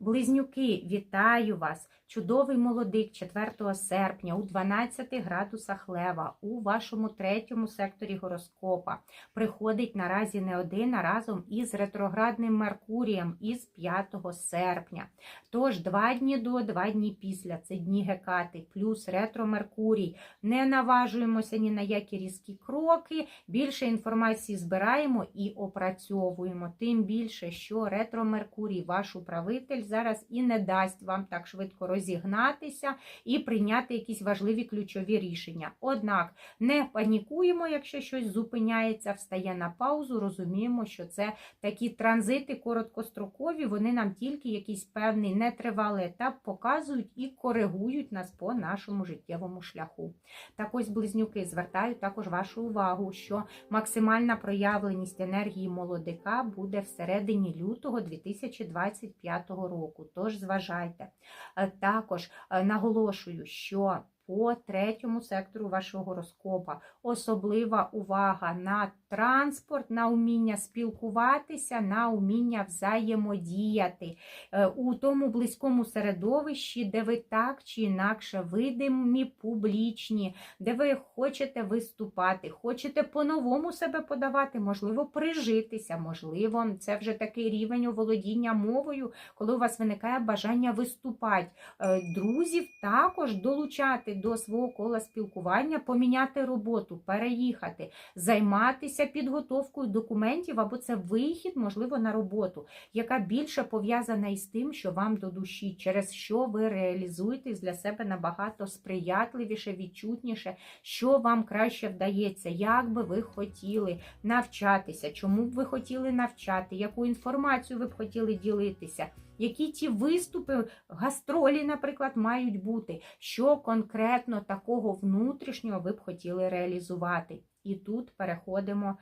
Близнюки, вітаю вас! Чудовий молодик 4 серпня у 12 градусах лева у вашому третьому секторі гороскопа приходить наразі не один, а разом із ретроградним Меркурієм із 5 серпня. Тож два дні до, два дні після це дні Гекати, плюс ретро Меркурій. Не наважуємося ні на які різкі кроки. Більше інформації збираємо і опрацьовуємо. Тим більше, що ретро Меркурій, ваш управитель, зараз і не дасть вам так швидко розігнатися і прийняти якісь важливі ключові рішення. Однак не панікуємо, якщо щось зупиняється, встає на паузу, розуміємо, що це такі транзити короткострокові, вони нам тільки якийсь певний нетривалий етап показують і коригують нас по нашому життєвому шляху. Так ось, близнюки, звертаю також вашу увагу, що максимальна проявленість енергії молодика буде всередині лютого 2025 року. Тож зважайте. Е, Також е, наголошую, що по третьому сектору вашого гороскопа особлива увага на транспорт, на уміння спілкуватися, на уміння взаємодіяти Е, у тому близькому середовищі, де ви так чи інакше видимі, публічні, де ви хочете виступати, хочете по-новому себе подавати, можливо, прижитися, можливо, це вже такий рівень оволодіння мовою, коли у вас виникає бажання виступати. Е, Друзів також долучати до свого кола спілкування, поміняти роботу, переїхати, займатися підготовкою документів, або це вихід, можливо, на роботу, яка більше пов'язана із тим, що вам до душі, через що ви реалізуєтесь для себе набагато сприятливіше, відчутніше, що вам краще вдається, як би ви хотіли навчатися, чому б ви хотіли навчати, яку інформацію ви б хотіли ділитися. Які ті виступи, гастролі, наприклад, мають бути, що конкретно такого внутрішнього ви б хотіли реалізувати? І тут переходимо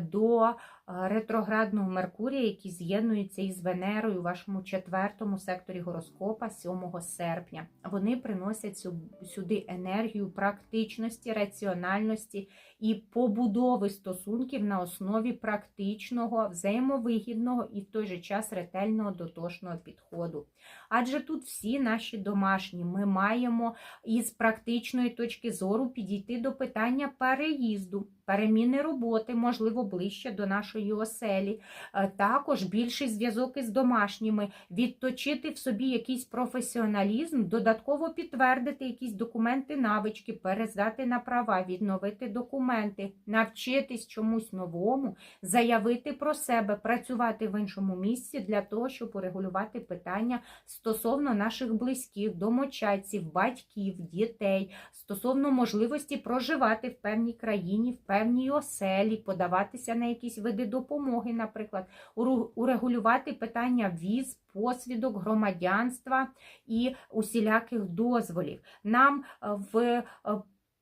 до ретроградного Меркурія, який з'єднується із Венерою у вашому четвертому секторі гороскопа 7 серпня. Вони приносять сюди енергію практичності, раціональності і побудови стосунків на основі практичного, взаємовигідного і в той же час ретельного дотошного підходу. Адже тут всі наші домашні ми маємо із практичної точки зору підійти до питання переїзду, переміни роботи, можливо, ближче до нашої оселі. Е, Також більший зв'язок із домашніми, відточити в собі якийсь професіоналізм, додатково підтвердити якісь документи, навички, перездати на права, відновити документи, навчитись чомусь новому, заявити про себе, працювати в іншому місці для того, щоб урегулювати питання стосовно наших близьких, домочадців, батьків, дітей, стосовно можливості проживати в певній країні, в певній оселі, подаватися на якісь види допомоги, наприклад, урегулювати питання віз, посвідок, громадянства і усіляких дозволів. Нам е, в е,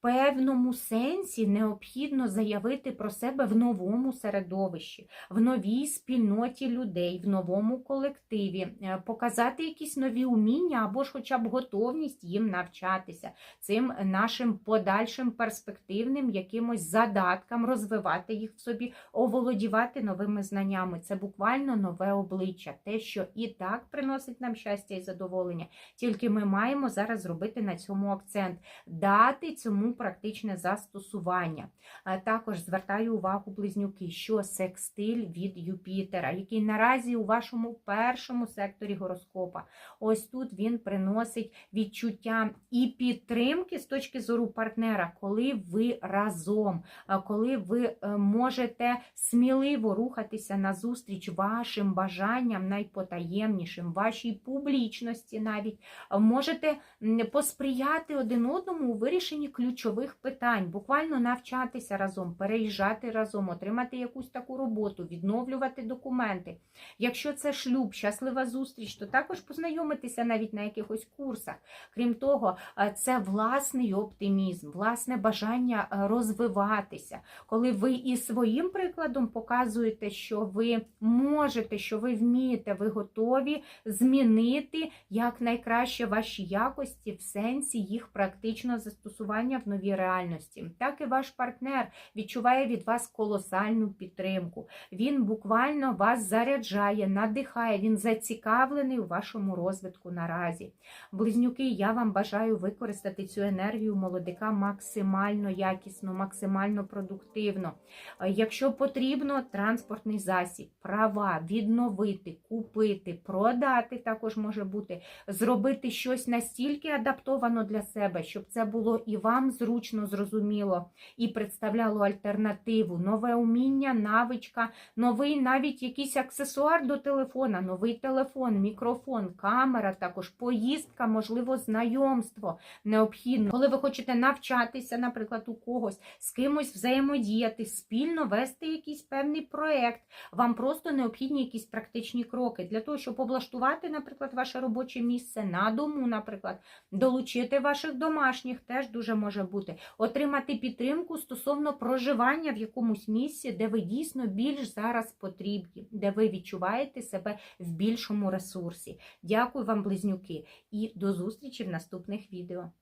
певному сенсі необхідно заявити про себе в новому середовищі, в новій спільноті людей, в новому колективі, е, показати якісь нові уміння або ж хоча б готовність їм навчатися, цим нашим подальшим перспективним якимось задаткам, розвивати їх в собі, оволодівати новими знаннями. Це буквально нове обличчя, те, що і так приносить нам щастя і задоволення. Тільки ми маємо зараз зробити на цьому акцент, дати цьому практичне застосування. Також звертаю увагу близнюки, що секстиль від Юпітера, який наразі у вашому першому секторі гороскопа. Ось тут він приносить відчуття і підтримки з точки зору партнера, коли ви разом, коли ви е, можете сміливо рухатися назустріч вашим бажанням найпотаємнішим, вашій публічності навіть можете посприяти один одному у вирішенні ключових питань, буквально навчатися разом, переїжджати разом, отримати якусь таку роботу, відновлювати документи. Якщо це шлюб, щаслива зустріч, то також познайомитися навіть на якихось курсах. Крім того, е, це власний оптимізм, власне бажання е, розвиватися, коли ви і своїм прикладом показуєте, що ви можете, що ви вмієте, ви готові змінити як найкраще ваші якості в сенсі їх практичного застосування в нові реальності. Так і ваш партнер відчуває від вас колосальну підтримку. Він буквально вас заряджає, надихає, він зацікавлений у вашому розвитку наразі. Близнюки, я вам бажаю використати цю енергію молодика максимально якісно, максимально продуктивно. Е, Якщо потрібно, транспортний засіб, права, відновити, купити, продати також може бути, зробити щось настільки адаптовано для себе, щоб це було і вам зручно, зрозуміло, і представляло альтернативу, нове уміння, навичка, новий навіть якийсь аксесуар до телефона, новий телефон, мікрофон, камера, також поїздка, можливо, знайомство необхідно. Коли ви хочете навчатися, наприклад, у когось, з кимось взаємодіяти, спільно вести якийсь певний проєкт, вам просто необхідні якісь практичні кроки для того, щоб облаштувати, наприклад, ваше робоче місце на дому, наприклад, долучити ваших домашніх, теж дуже може бути, отримати підтримку стосовно проживання в якомусь місці, де ви дійсно більш зараз потрібні, де ви відчуваєте себе в більшому ресурсі. Дякую вам, близнюки, і до зустрічі в наступних відео.